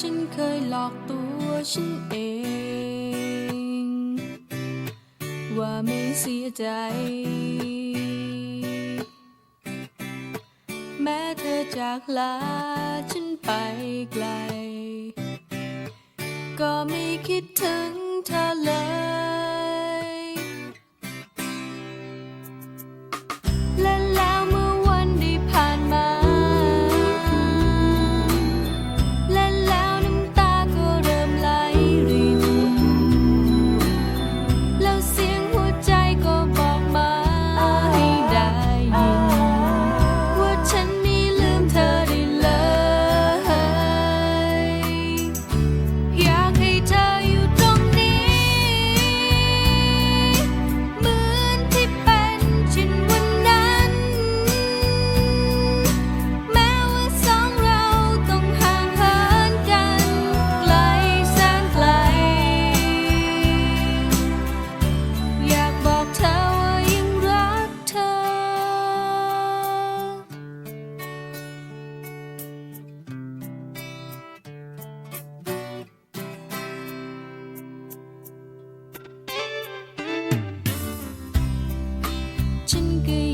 ฉันเคยหลอกตัวฉันเอง ว่าไม่เสียใจ แม้เธอจากลาฉันไปไกล ก็ไม่คิดถึงเธอเลย chân cây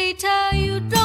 later you don't